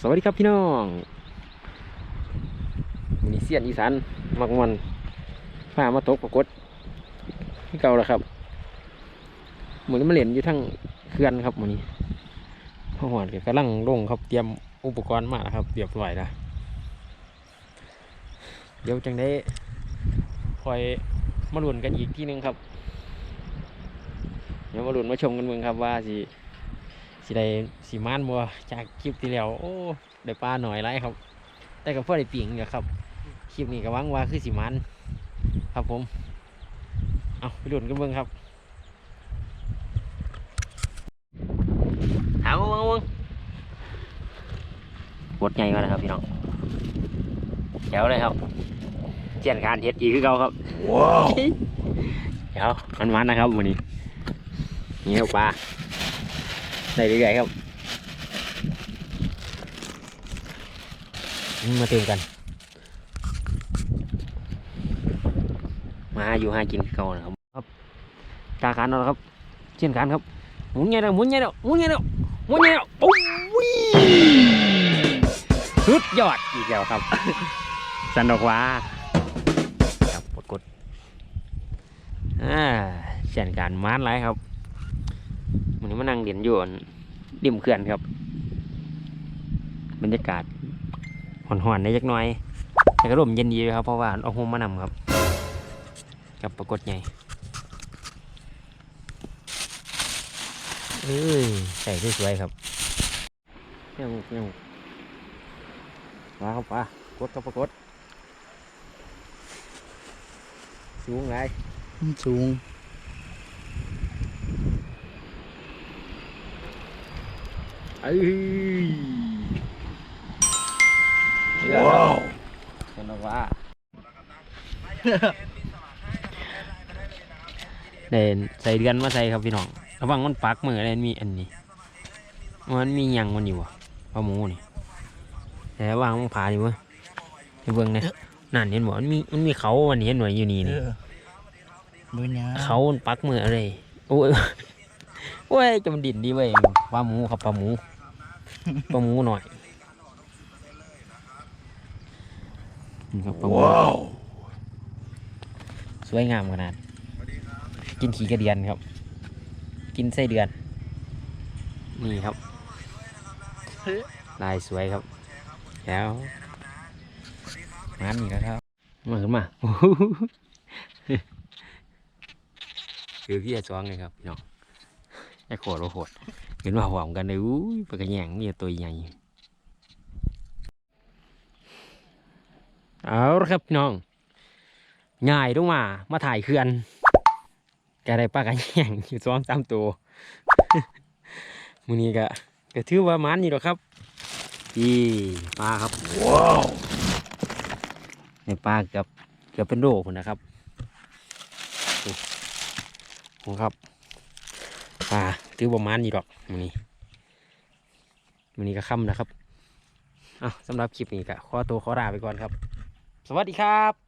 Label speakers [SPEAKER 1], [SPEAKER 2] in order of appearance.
[SPEAKER 1] สวัสดีครับพี่น้องมินิเซียนอีสานมักมันฟ้ามาตกปรากฏที่เก่าแล้วครับเหมือนมาเล่นอยู่ทั้งเขื่อนครับมันนี้พ่อหวานก็กำลังลงครับเตรียมอุปกรณ์มาแล้วครับเรียบร้อยแล้วเดี๋ยวจังได้คอยมาลุ้นกันอีกทีหนึงครับ เดี๋ยวมาลุ้นมาชมกันเมืองครับว่าสิ สิได้สีมานบัวจากคลิปที่แล้วโอ้ได้ปลาหน่อยไรครับ แต่กับพ่อได้ปิ่งอยู่ครับคลิปนี้ก็หวังว่าคือสีมันครับผม เอาไปลุ้นกันเบิ่งครับเอาเบิ่งเบิ่งบดใหญ่ก่อนนะครับพี่น้องเดี๋ยวเลยครับเจียนการเฮ็ดอีกคือเก่าครับว้าวเดี๋ยวมันมันนะครับวันนี้นี่เอาปลา ได้เรื่อยๆครับมาเติมกัน มาอยู่หากินเก่านะครับครับตาขานเอาละครับ เช่นกันครับหมุนไงเด้อหมุนไงเด้อหมุนไงเด้อหมุนไงเด้อโอ้ยสุดยอดอีกแล้วครับสันดอกว่าครับกดกดอ่าเช่นกันมานไรครับ มันนี้มานั่งเรียนอยู่อั่นริมเขื่อนครับ บรรยากาศหอนๆได้จักหน่อย แต่ก็ลมเย็นดีครับ เพราะว่าเอาโฮมมานำครับ กับปรากฏใหญ่เอ้ยใส่สวยๆครับเงี้ยงเงี้ยงมาครับปลากดครับปรากฏสูงไร
[SPEAKER 2] สูง
[SPEAKER 1] อ้ย
[SPEAKER 2] ว้าว
[SPEAKER 1] เห็นว่าเด่นใส่เดือนมาใส่ครับพี่น้องระวังมันปักมืออะไรมีอันนี้ มันมียังมันอยู่อะปลาหมูนี่แต่วางมันผาอยู่วะให้เบิ่งเนี่ยนั่นเห็นบ่มันมีมันมีเขามันเห็นหน่วยอยู่นี่นี่
[SPEAKER 2] มือเนี้ย
[SPEAKER 1] เขามันปักมืออะไรโอ้ยโอ้ยจะมันดิ่นดีเว้ยปลาหมูครับปลาหมู ปลาหมูหน่อยนี่ครับปลาหมู
[SPEAKER 2] ว้าว
[SPEAKER 1] สวยงามขนาด กินขี้กระเดียนครับ กินไส้เดือน นี่ครับ ลายสวยครับ แล้วงานนี่นะครับ มาขึ้นมาคือพี่จะจ้องเลยครับพี่น้องไอ้โขดโอ้โหด เห็นว่าหอมกันเลยอุ้ยปลากระแยงมีแต่ตัวใหญ่เอาละครับพี่น้องง่ายลงมา มาถ่ายเขื่อนแกได้ปลากระแยงอยู่สองสามตัวมือนี้ก็ก็ถือว่ามันอยู่หรอกครับพี่ปลาครับ
[SPEAKER 2] ว้าว
[SPEAKER 1] ในปลาเกือบเกือบเป็นโรคนนะครับนี่ผมครับ ปลาถือประมาณนี้ดอกมันนี้มันนี้ก็ค่ำนะครับเอาสำหรับคลิปนี้ก็ขอตัวขอลาไปก่อนครับ สวัสดีครับ